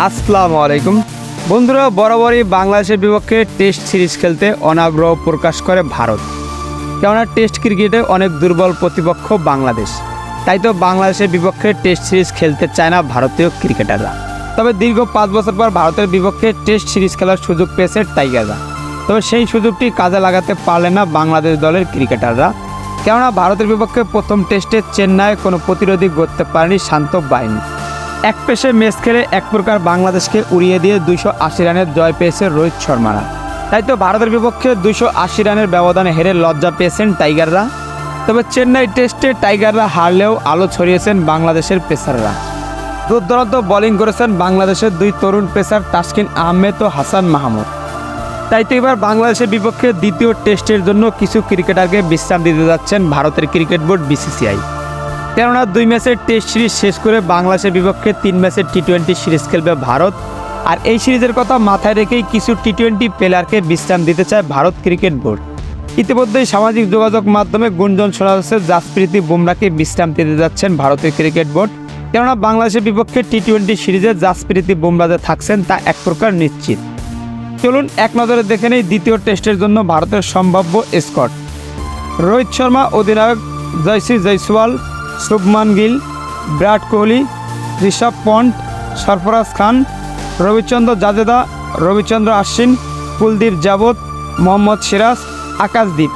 আসসালামু আলাইকুম। বন্ধুরা, বরাবরই বাংলাদেশের বিপক্ষে টেস্ট সিরিজ খেলতে অনাগ্রহ প্রকাশ করে ভারত। কেননা, টেস্ট ক্রিকেটে অনেক দুর্বল প্রতিপক্ষ বাংলাদেশ। তাই তো বাংলাদেশের বিপক্ষে টেস্ট সিরিজ খেলতে চায় না ভারতীয় ক্রিকেটাররা। তবে দীর্ঘ পাঁচ বছর পর ভারতের বিপক্ষে টেস্ট সিরিজ খেলার সুযোগ পেয়েছে টাইগাররা। তবে সেই সুযোগটি কাজে লাগাতে পারলে না বাংলাদেশ দলের ক্রিকেটাররা। কেননা, ভারতের বিপক্ষে প্রথম টেস্টে চেন্নাইয়ে কোনো প্রতিরোধী করতে পারেনি শান্ত বাহিনী। এক পেশে ম্যাচ খেলে এক প্রকার বাংলাদেশকে উড়িয়ে দিয়ে দুইশো আশি রানের জয় পেয়েছে রোহিত শর্মারা। তাই তো ভারতের বিপক্ষে দুইশো আশি রানের ব্যবধানে হেরে লজ্জা পেয়েছেন টাইগাররা। তবে চেন্নাই টেস্টে টাইগাররা হারলেও আলো ছড়িয়েছেন বাংলাদেশের পেসাররা। দুর্দান্ত বোলিং করেছেন বাংলাদেশের দুই তরুণ পেসার তাসকিন আহমেদ ও হাসান মাহমুদ। তাই তো এবার বাংলাদেশের বিপক্ষে দ্বিতীয় টেস্টের জন্য কিছু ক্রিকেটারকে বিশ্রাম দিতে যাচ্ছেন ভারতের ক্রিকেট বোর্ড বিসিসিআই। কেননা দুই ম্যাচের টেস্ট সিরিজ শেষ করে বাংলাদেশের বিপক্ষে তিন ম্যাচের টি টোয়েন্টি সিরিজ খেলবে ভারত। আর এই সিরিজের কথা মাথায় রেখেই কিছু টি টোয়েন্টি প্লেয়ারকে বিশ্রাম দিতে চায় ভারত ক্রিকেট বোর্ড। ইতিমধ্যেই সামাজিক যোগাযোগ মাধ্যমে গুঞ্জন শোনা যাচ্ছে, জাসপ্রীতি বুমরাকে বিশ্রাম দিতে যাচ্ছেন ভারতীয় ক্রিকেট বোর্ড। কেননা বাংলাদেশের বিপক্ষে টি টোয়েন্টি সিরিজে জাসপ্রীতি বুমরা যে থাকছেন, তা এক প্রকার নিশ্চিত। চলুন এক নজরে দেখে নেই দ্বিতীয় টেস্টের জন্য ভারতের সম্ভাব্য স্কট রোহিত শর্মা, অধিনায়ক জয়সী জয়সওয়াল শুভমান গিল, বিরাট কোহলি, ঋষভ পন্ট, সরফরাজ খান, রবিচন্দ্র জাদেদা রবিচন্দ্র আশ্বিন, কুলদীপ যাবত মোহাম্মদ সিরাজ, আকাশদীপ।